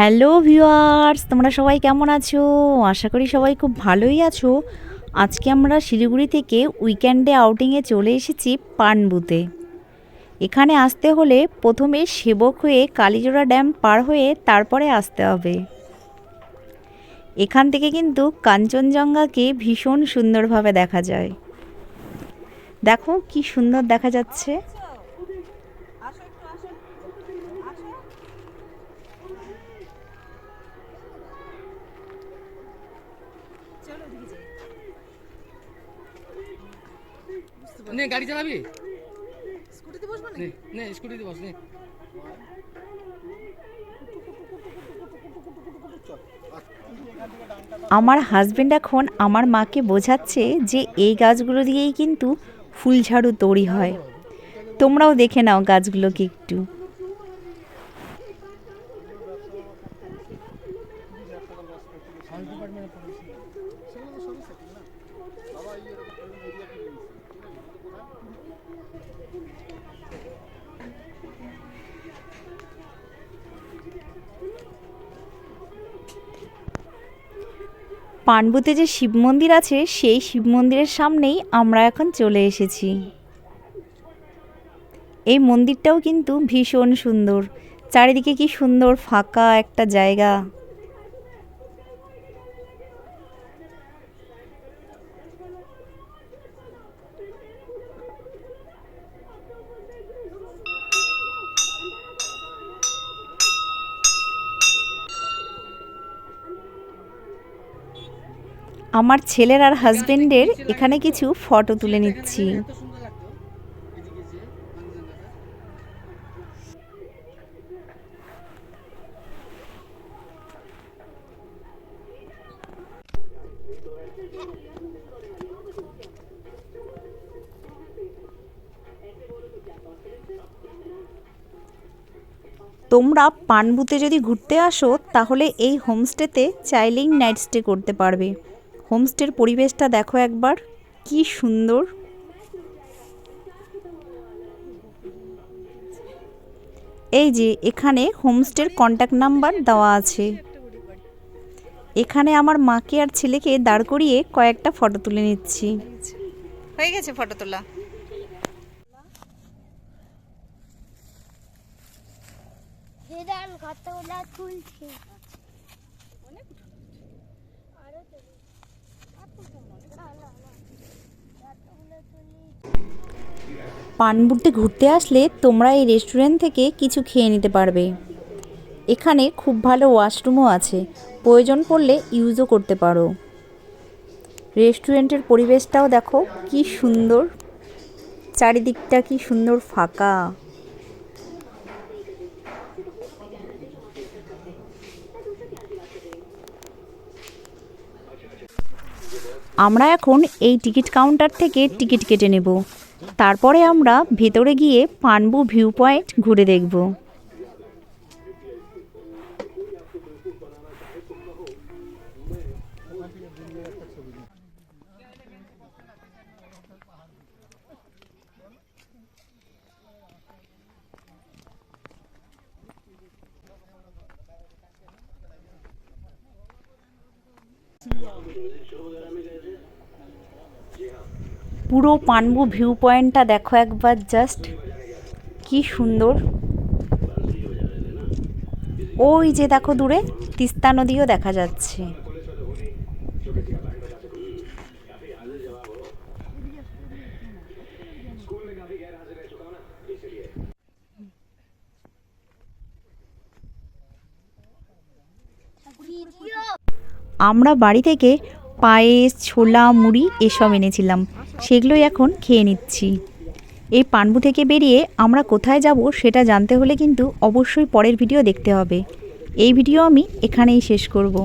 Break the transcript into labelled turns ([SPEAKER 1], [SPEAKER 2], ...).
[SPEAKER 1] Hello viewers, তোমরা সবাই কেমন আছো? আশা করি সবাই খুব ভালোই আছো। আজকে আমরা শিলিগুড়ি থেকে উইকেন্ডে আউটিংয়ে চলে এসেছি পানবুতে। এখানে আসতে হলে প্রথমে সেবক হয়ে কালীজোড়া ড্যাম পার হয়ে তারপরে আসতে হবে। এখান থেকে কিন্তু কাঞ্চনজঙ্ঘাকে ভীষণ সুন্দরভাবে দেখা যায়। দেখো কি সুন্দর দেখা যাচ্ছে।
[SPEAKER 2] নে গাড়ি চালাবি?
[SPEAKER 3] স্কুটিতে বসবো
[SPEAKER 2] নে নে স্কুটিতে বস নে।
[SPEAKER 1] আমার হাজবেন্ড এখন আমার মাকে বোঝাচ্ছে যে এই গাছগুলো দিয়েই কিন্তু ফুল ঝাড়ু তৈরি হয়। তোমরাও দেখে নাও গাছগুলোকে একটু। পানবুতে যে শিব মন্দির আছে, সেই শিব মন্দিরের সামনেই আমরা এখন চলে এসেছি। এই মন্দিরটাও কিন্তু ভীষণ সুন্দর। চারিদিকে কি সুন্দর, ফাঁকা একটা জায়গা। আমার ছেলের আর হাজবেন্ডের এখানে কিছু ফটো তুলে নিচ্ছি। তোমরা পানবুতে যদি ঘুরতে আসো, তাহলে এই হোমস্টেতে চাইলেই নাইট স্টে করতে পারবে হোমস্টের পরিবেশটা দেখো একবার কি সুন্দর। এই যে এখানে হোমস্টের কন্ট্যাক্ট নাম্বার দেওয়া আছে। এখানে আমার মাকে আর ছেলেকে দাঁড় করিয়ে কয়েকটা ফটো তুলে নিচ্ছি।
[SPEAKER 3] হয়ে গেছে ফটো তোলা?
[SPEAKER 4] তুলছি। আরও তুলি। না, না, না। যতগুলো তুলি
[SPEAKER 1] পানবুটে ঘুরতে আসলে তোমরা এই রেস্টুরেন্ট থেকে কিছু খেয়ে নিতে পারবে এখানে খুব ভালো ওয়াশরুমও আছে প্রয়োজন পড়লে ইউজও করতে পারো রেস্টুরেন্টের পরিবেশটাও দেখো কি সুন্দর চারিদিকটা কি সুন্দর ফাঁকা আমরা এখন এই টিকিট কাউন্টার থেকে টিকিট কেটে নেব। তারপরে আমরা ভেতরে গিয়ে পানবু ভিউ পয়েন্ট ঘুরে দেখব। পুরো পানবু ভিউ পয়েন্টটা দেখো একবার জাস্ট কি সুন্দর। ওই যে দেখো দূরে, তিস্তা নদীও দেখা যাচ্ছে। আমরা বাড়ি থেকে পায়েস, ছোলা, মুড়ি এসব এনেছিলাম। সেগুলোই এখন খেয়ে নিচ্ছি। এই পানবু থেকে বেরিয়ে আমরা কোথায় যাব সেটা জানতে হলে কিন্তু অবশ্যই পরের ভিডিও দেখতে হবে। এই ভিডিও আমি এখানেই শেষ করব।